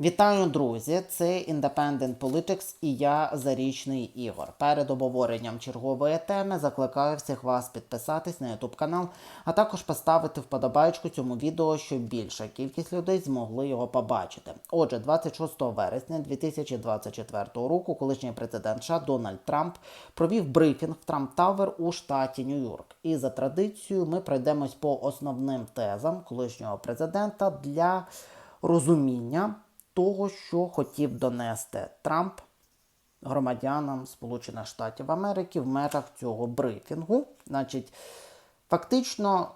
Вітаю, друзі! Це Independent Politics і я Зарічний Ігор. Перед обговоренням чергової теми закликаю всіх вас підписатись на YouTube канал, а також поставити вподобайку цьому відео, щоб більша кількість людей змогли його побачити. Отже, 26 вересня 2024 року колишній президент США Дональд Трамп провів брифінг в Трамп Тавер у штаті Нью-Йорк. І за традицією ми пройдемось по основним тезам колишнього президента для розуміння того, що хотів донести Трамп громадянам Сполучених Штатів Америки в межах цього брифінгу. Значить, фактично,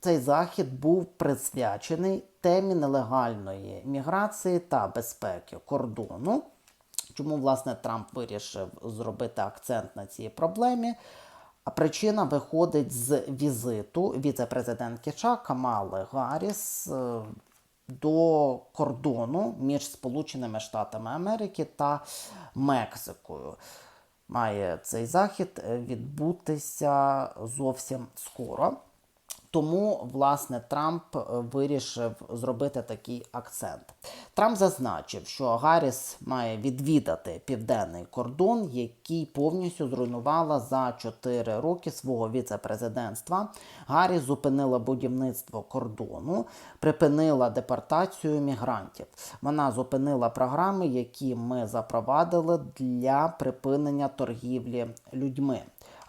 цей захід був присвячений темі нелегальної міграції та безпеки кордону. Чому, власне, Трамп вирішив зробити акцент на цій проблемі? А причина виходить з візиту віце-президентки США Камали Гарріс е, до кордону між Сполученими Штатами Америки та Мексикою. Має цей захід відбутися зовсім скоро. Тому, власне, Трамп е, вирішив зробити такий акцент. Трамп зазначив, що Гарріс має відвідати південний кордон, який повністю зруйнувала за 4 роки свого віце-президентства. Гарріс зупинила будівництво кордону, припинила депортацію мігрантів. Вона зупинила програми, які ми запровадили для припинення торгівлі людьми.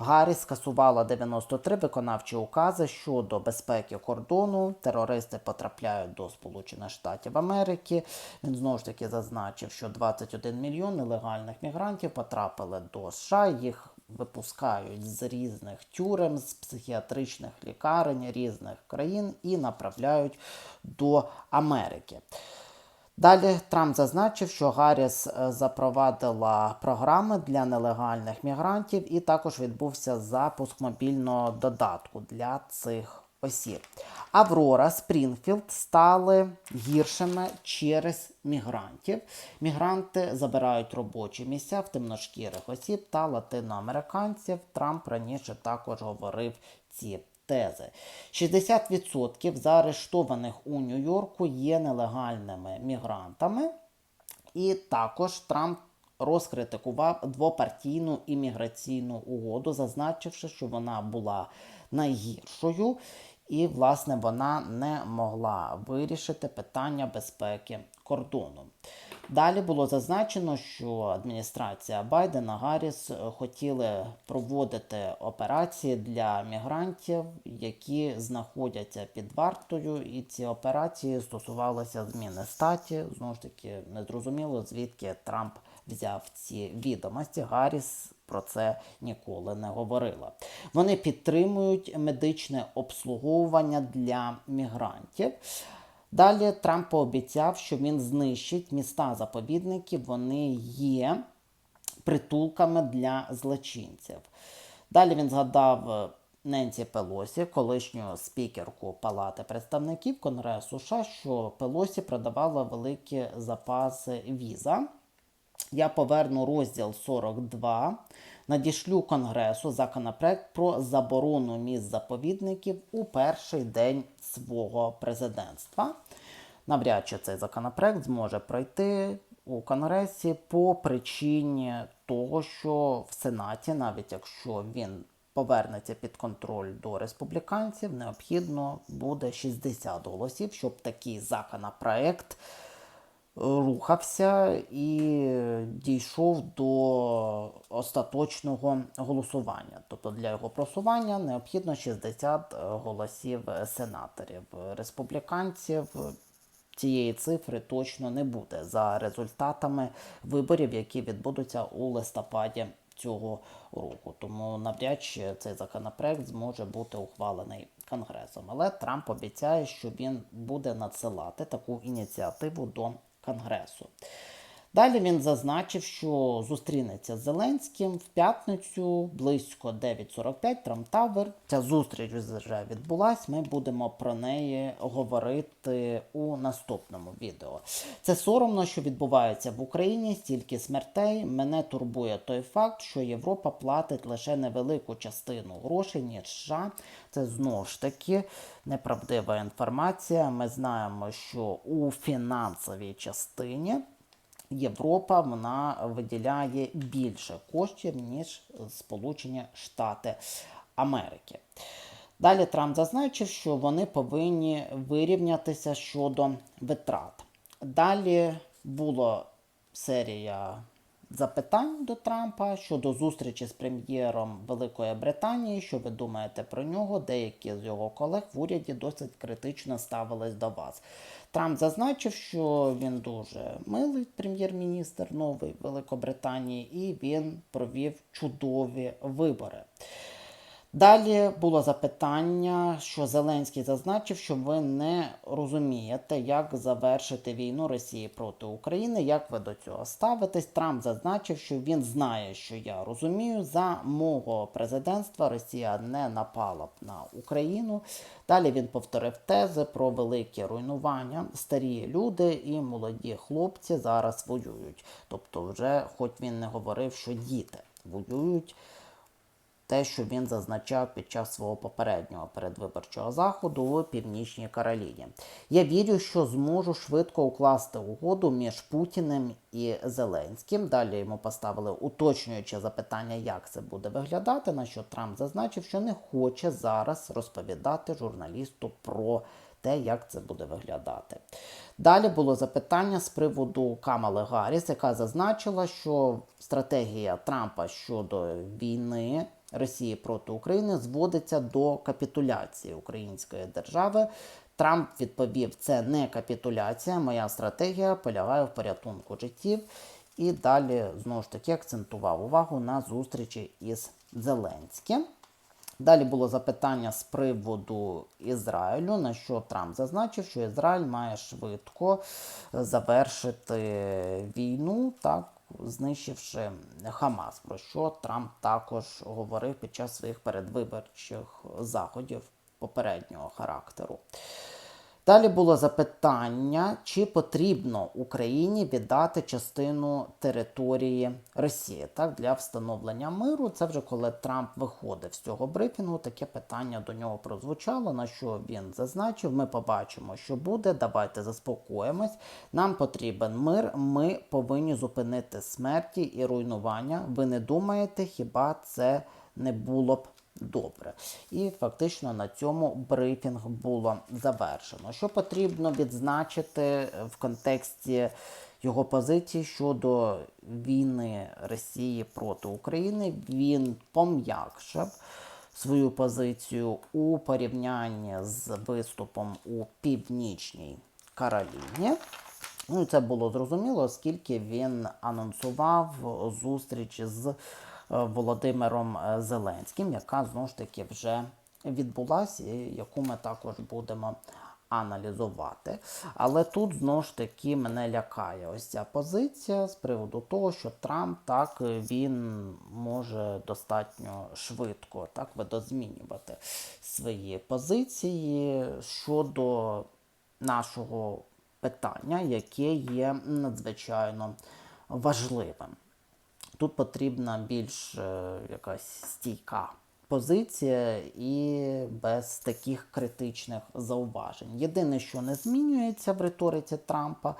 Гарріс скасувала 93 виконавчі укази щодо безпеки кордону. Терористи потрапляють до Сполучених Штатів Америки. Він знову ж таки зазначив, що 21 мільйон нелегальних мігрантів потрапили до США. Їх випускають з різних тюрем, з психіатричних лікарень різних країн і направляють до Америки. Далі Трамп зазначив, що Гарріс е, запровадила програми для нелегальних мігрантів, і також відбувся запуск мобільного додатку для цих осіб. Аврора, Спрінгфілд стали гіршими через мігрантів. Мігранти забирають робочі місця в темношкірих осіб та латиноамериканців. Трамп раніше також говорив ці тези. 60% заарештованих у Нью-Йорку є нелегальними мігрантами, і також Трамп розкритикував двопартійну імміграційну угоду, зазначивши, що вона була найгіршою. І, власне, вона не могла вирішити питання безпеки кордону. Далі було зазначено, що адміністрація Байдена Гарріс хотіли проводити операції для мігрантів, які знаходяться під вартою, і ці операції стосувалися зміни статі. Знову ж таки, незрозуміло, звідки Трамп взяв ці відомості. Гарріс про це ніколи не говорила. Вони підтримують медичне обслуговування для мігрантів. Далі Трамп пообіцяв, що він знищить міста заповідники. Вони є притулками для злочинців. Далі він згадав е, Ненсі Пелосі, колишню спікерку Палати представників Конгресу США, що Пелосі продавала великі запаси віза. Я поверну розділ 42. Надішлю Конгресу законопроект про заборону міст заповідників у перший день свого президентства. Навряд чи цей законопроект зможе пройти у Конгресі по причині того, що в Сенаті, навіть якщо він повернеться під контроль до республіканців, необхідно буде 60 голосів, щоб такий законопроект рухався і дійшов до остаточного голосування. Тобто для його просування необхідно 60 голосів сенаторів. Республіканців цієї цифри точно не буде за результатами виборів, які відбудуться у листопаді. Цього року, тому навряд чи цей законопроект зможе бути ухвалений Конгресом. Але Трамп обіцяє, що він буде надсилати таку ініціативу до Конгресу. Далі він зазначив, що зустрінеться з Зеленським в п'ятницю близько 9.45 Трамтавер. Ця зустріч вже відбулась. Ми будемо про неї говорити у наступному відео. Це соромно, що відбувається в Україні стільки смертей. Мене турбує той факт, що Європа платить лише невелику частину грошей, ніж США. Це знову ж таки неправдива інформація. Ми знаємо, що у фінансовій частині. Європа вона виділяє більше коштів, ніж Сполучені Штати Америки. Далі Трамп зазначив, що вони повинні вирівнятися щодо витрат. Далі була серія запитань до Трампа щодо зустрічі з прем'єром Великої Британії. Що ви думаєте про нього? Деякі з його колег в уряді досить критично ставились до вас. Трамп зазначив, що він дуже милий прем'єр-міністр новий Великобританії, і він провів чудові вибори. Далі було запитання, що Зеленський зазначив, що ви не розумієте, як завершити війну Росії проти України. Як ви до цього ставитесь? Трамп зазначив, що він знає, що я розумію. За мого президентства Росія не напала б на Україну. Далі він повторив тези про великі руйнування. Старі люди і молоді хлопці зараз воюють. Тобто, вже, хоч він не говорив, що діти воюють те, що він зазначав під час свого попереднього передвиборчого заходу в Північній Кароліні. Я вірю, що зможу швидко укласти угоду між Путіним і Зеленським. Далі йому поставили уточнююче запитання, як це буде виглядати. На що Трамп зазначив, що не хоче зараз розповідати журналісту про те, як це буде виглядати. Далі було запитання з приводу Камали Гарріс, яка зазначила, що стратегія Трампа щодо війни Росії проти України зводиться до капітуляції української держави. Трамп відповів: це не капітуляція, моя стратегія полягає в порятунку життів. І далі знову ж таки акцентував увагу на зустрічі із Зеленським. Далі було запитання з приводу Ізраїлю, на що Трамп зазначив, що Ізраїль має швидко завершити війну, так знищивши Хамас, про що Трамп також говорив під час своїх передвиборчих заходів попереднього характеру. Далі було запитання, чи потрібно Україні віддати частину території Росії так, для встановлення миру. Це вже коли Трамп виходив з цього брифінгу, таке питання до нього прозвучало, на що він зазначив. Ми побачимо, що буде. Давайте заспокоїмось. Нам потрібен мир. Ми повинні зупинити смерті і руйнування. Ви не думаєте, хіба це не було б? Добре, і фактично на цьому брифінг було завершено. Що потрібно відзначити в контексті його позиції щодо війни Росії проти України? Він пом'якшив свою позицію у порівнянні з виступом у північній Кароліні. Ну це було зрозуміло, оскільки він анонсував зустріч з. Володимиром Зеленським, яка знову ж таки вже відбулася, яку ми також будемо аналізувати. Але тут знову ж таки мене лякає ось ця позиція з приводу того, що Трамп так він може достатньо швидко так видозмінювати свої позиції щодо нашого питання, яке є надзвичайно важливим. Тут потрібна більш е, якась стійка позиція і без таких критичних зауважень. Єдине, що не змінюється в риториці Трампа,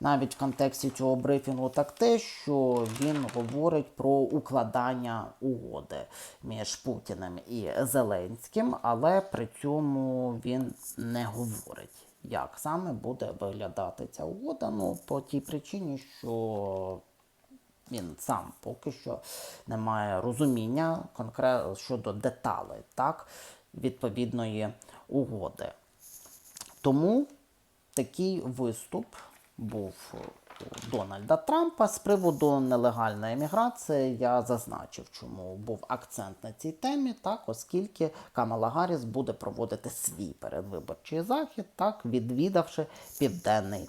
навіть в контексті цього брифінгу, так те, що він говорить про укладання угоди між Путіним і Зеленським, але при цьому він не говорить. Як саме буде виглядати ця угода? Ну, по тій причині, що він сам поки що не має розуміння конкретно щодо деталей так, відповідної угоди. Тому такий виступ був у Дональда Трампа з приводу нелегальної еміграції. Я зазначив, чому був акцент на цій темі, так, оскільки Камала Гарріс буде проводити свій передвиборчий захід, так, відвідавши південний